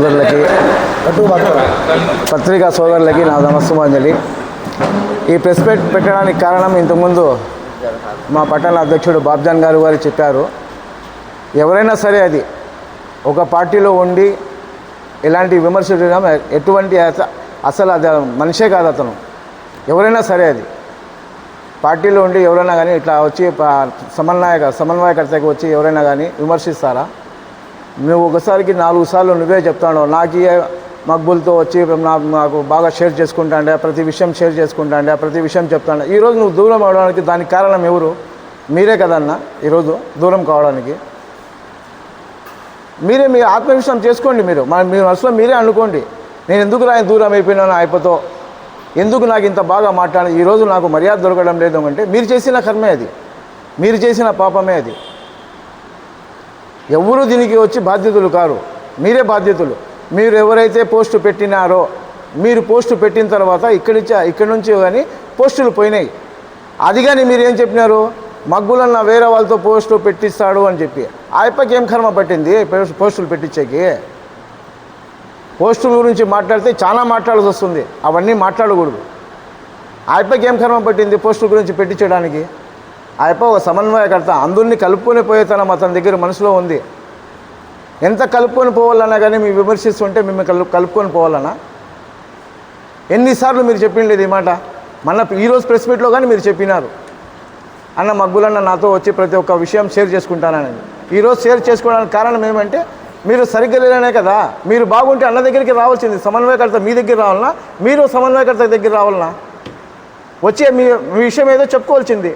సోదరులకి పత్రికా సోదరులకి నా నమస్సుమాంజలి. ఈ ప్రెస్ మీట్ పెట్టడానికి కారణం ఇంతకుముందు మా పట్టణ అధ్యక్షుడు బాబ్జాన్ గారు వారు చెప్పారు. ఎవరైనా సరే అది ఒక పార్టీలో ఉండి ఇలాంటి విమర్శలు ఎటువంటి అస- అసలు అది మనిషే కాదు అతను. ఎవరైనా సరే అది. పార్టీలో ఉండి ఎవరైనా కానీ ఇట్లా వచ్చి సమన్వయక సమన్వయకర్తకి వచ్చి ఎవరైనా కానీ విమర్శిస్తారా? మేము ఒకసారికి నాలుగు సార్లు నువ్వే చెప్తాను. నాకు ఈ మక్బుల్తో వచ్చి నాకు నాకు బాగా షేర్ చేసుకుంటాండే ప్రతి విషయం షేర్ చేసుకుంటాండే ప్రతి విషయం చెప్తాండే. ఈరోజు నువ్వు దూరం అవడానికి దానికి కారణం ఎవరు? మీరే కదన్న ఈరోజు దూరం కావడానికి. మీరే మీ ఆత్మవిశ్వాసం చేసుకోండి మీరు. మన మీ మనసులో మీరే అనుకోండి. నేను ఎందుకు రాయన దూరం అయిపోయినాను అయిపోతో ఎందుకు నాకు ఇంత బాగా మాట్లాడి ఈరోజు నాకు మర్యాద దొరకడం లేదు అంటే మీరు చేసిన కర్మే అది. మీరు చేసిన పాపమే అది. ఎవరు దీనికి వచ్చి బాధ్యతలు కారు? మీరే బాధ్యతలు. మీరు ఎవరైతే పోస్టు పెట్టినారో మీరు పోస్టు పెట్టిన తర్వాత ఇక్కడి నుంచి ఇక్కడి నుంచి కానీ పోస్టులు పోయినాయి. అది కానీ మీరు ఏం చెప్పినారు? మగ్గులన్న వేరే వాళ్ళతో పోస్టు పెట్టిస్తాడు అని చెప్పి. ఆ ఏం కర్మ పట్టింది? పోస్టులు పెట్టించేకి? పోస్టుల గురించి మాట్లాడితే చాలా మాట్లాడాల్సి వస్తుంది. అవన్నీ మాట్లాడకూడదు. ఆయప్పకి ఏం కర్మ పట్టింది? పోస్టుల గురించి పెట్టించడానికి? ఆ అప్ప ఒక సమన్వయకర్త అందుల్ని కలుపుకొని పోయేతనం అతని దగ్గర మనసులో ఉంది. ఎంత కలుపుకొని పోవాలన్నా కానీ మీరు విమర్శిస్తుంటే మిమ్మల్ని కలు కలుపుకొని పోవాలన్నా? ఎన్నిసార్లు మీరు చెప్పిండేది ఈ మాట? మన ఈరోజు ప్రెస్ మీట్లో కానీ మీరు చెప్పినారు. అన్న మగ్గులన్న నాతో వచ్చి ప్రతి ఒక్క విషయం షేర్ చేసుకుంటానని. ఈరోజు షేర్ చేసుకోవడానికి కారణం ఏమంటే మీరు సరిగ్గా లేరనే కదా. మీరు బాగుంటే అన్న దగ్గరికి రావాల్సింది. సమన్వయకర్త మీ దగ్గర రావాలన్నా మీరు సమన్వయకర్త దగ్గర రావాలన్నా. వచ్చే మీ మీ విషయం ఏదో చెప్పుకోవాల్సింది.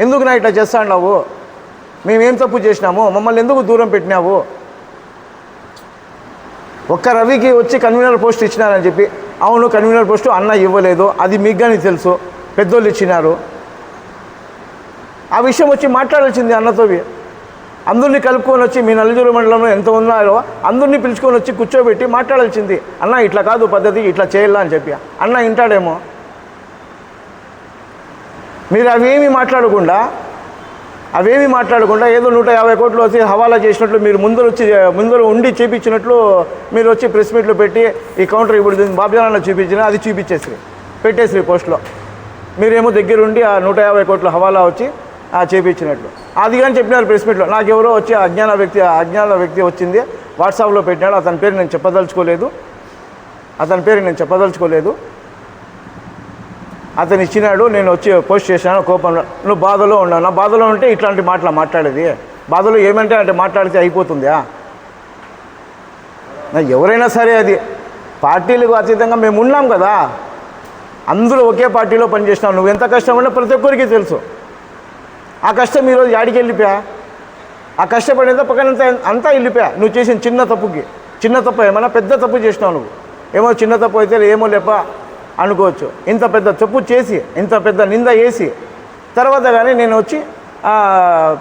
ఎందుకు నా ఇట్లా చేస్తాండావు మేమేం తప్పు చేసినాము? మమ్మల్ని ఎందుకు దూరం పెట్టినావు? ఒక్క రవికి వచ్చి కన్వీనర్ పోస్ట్ ఇచ్చినారని చెప్పి అవును కన్వీనర్ పోస్టు అన్న ఇవ్వలేదు అది మీకు కానీ తెలుసు పెద్దోళ్ళు ఇచ్చినారు. ఆ విషయం వచ్చి మాట్లాడాల్సింది అన్నతో అందరినీ కలుపుకొని వచ్చి మీ నలుగురు మండలంలో ఎంత ఉన్నారో అందరినీ పిలుచుకొని వచ్చి కూర్చోబెట్టి మాట్లాడాల్సింది అన్న ఇట్లా కాదు పద్ధతి ఇట్లా చేయాలా అని చెప్పి అన్న వింటాడేమో మీరు అవేమీ మాట్లాడకుండా అవేమీ మాట్లాడకుండా ఏదో నూట యాభై కోట్లు వచ్చి హవాలా చేసినట్లు మీరు ముందర వచ్చి ముందర ఉండి చూపించినట్లు మీరు వచ్చి ప్రెస్ మీట్లు పెట్టి ఈ కౌంటర్ ఇప్పుడు బాబ్జానాలో చూపించిన అది చూపించేసి పెట్టేసి పోస్ట్లో. మీరేమో దగ్గరుండి ఆ నూట యాభై కోట్ల హవాలా వచ్చి ఆ చేపించినట్లు. అది కానీ చెప్పినారు ప్రెస్ మీట్లో. నాకు ఎవరో వచ్చి అజ్ఞాన వ్యక్తి అజ్ఞాన వ్యక్తి వచ్చింది వాట్సాప్లో పెట్టినాడు. అతని పేరు నేను చెప్పదలుచుకోలేదు. అతని పేరు నేను చెప్పదలుచుకోలేదు. అతను ఇచ్చినాడు నేను వచ్చి పోస్ట్ చేశాను కోపంలో నువ్వు బాధలో ఉన్నావు నా బాధలో ఉంటే ఇట్లాంటి మాటలు మాట్లాడేది. బాధలో ఏమంటే అంటే మాట్లాడితే అయిపోతుందా? నా ఎవరైనా సరే అది పార్టీలకు అతీతంగా మేము ఉన్నాం కదా. అందరూ ఒకే పార్టీలో పనిచేసినావు. నువ్వు ఎంత కష్టం ఉన్నా ప్రతి ఒక్కరికి తెలుసు. ఆ కష్టం ఈరోజు యాడికి వెళ్ళిపోయా? ఆ కష్టపడేంత పక్కనంతా అంతా వెళ్ళిపోయా? నువ్వు చేసిన చిన్న తప్పుకి. చిన్న తప్పు ఏమన్నా పెద్ద తప్పు చేసినావు నువ్వు. ఏమో చిన్న తప్పు అయితే ఏమో లేప. అనుకోవచ్చు. ఇంత పెద్ద తప్పు చేసి ఇంత పెద్ద నింద వేసి తర్వాత కానీ నేను వచ్చి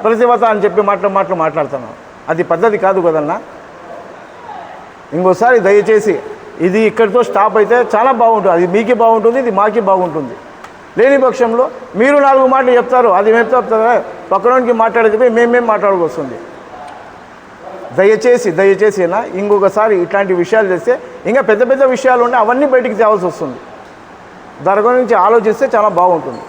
ప్రతివత అని చెప్పి మాటలు మాటలు మాట్లాడుతున్నాను అది పద్ధతి కాదు కదన్నా? ఇంకోసారి దయచేసి ఇది ఇక్కడితో స్టాప్ అయితే చాలా బాగుంటుంది. అది మీకే బాగుంటుంది ఇది మాకే బాగుంటుంది. లేని పక్షంలో మీరు నాలుగు మాటలు చెప్తారు అది మేము చెప్తారా? పక్కనోనికి మాట్లాడితే మేమేం మాట్లాడుకొస్తుంది. దయచేసి దయచేసి అయినా ఇంకొకసారి ఇట్లాంటి విషయాలు చేస్తే ఇంకా పెద్ద పెద్ద విషయాలు ఉంటే అవన్నీ బయటికి తేవాల్సి వస్తుంది. దాని గురించి ఆలోచిస్తే చాలా బాగుంటుంది.